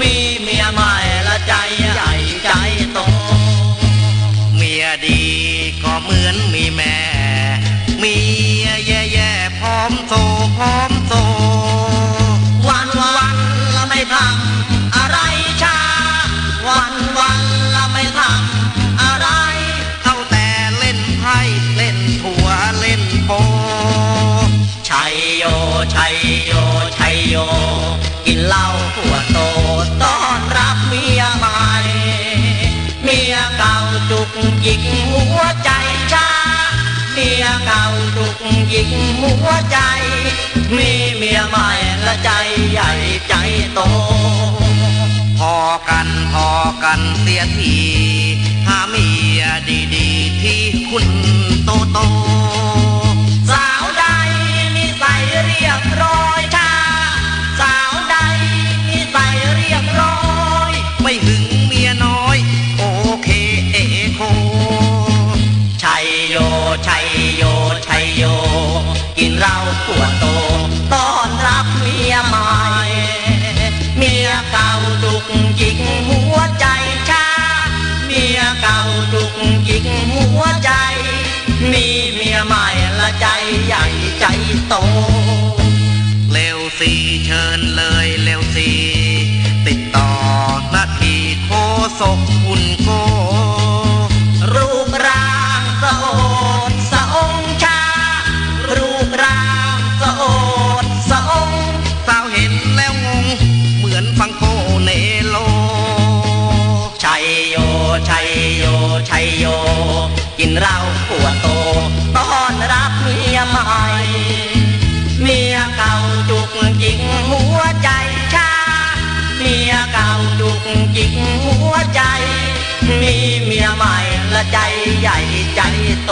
มีเมียใหม่ละใจใหญ่ใจโต เมียดีก็เหมือนมีแม่ เมียแย่ๆพร้อมโตพร้อมโต วันวันละไม่ทำอะไรชาวันวันละไม่ทำอะไร เท่าแต่เล่นไพ่เล่นหัวเล่นโปชัยโยชัย เหล้าหัวโตต้อนรับเมียใหม่ เมียเก่าจุกจิกหัวใจชาเมียเก่าจุกจิกหัวใจ มีเมียใหม่และใจใหญ่ใจโต พอกันพอกันเสียทีหาเมียดีๆที่คุณาขวดโตต้อนรับเมียใหม่ เมียเก่าจุกจิกหัวใจชาเมียเก่าจุกจิกหัวใจ มีเมียใหม่ละใจใหญ่ใจโต เร็วสิเชิญเลยเร็วสิติดต่อนาทีโคศกคุณโก โย กินเหล้าปวดโตต้อนรับเมียใหม่ เมียเก่าจุกจิกหัวใจชา เมียเก่าจุกจิกหัวใจ มีเมียใหม่ละใจใหญ่ใจโต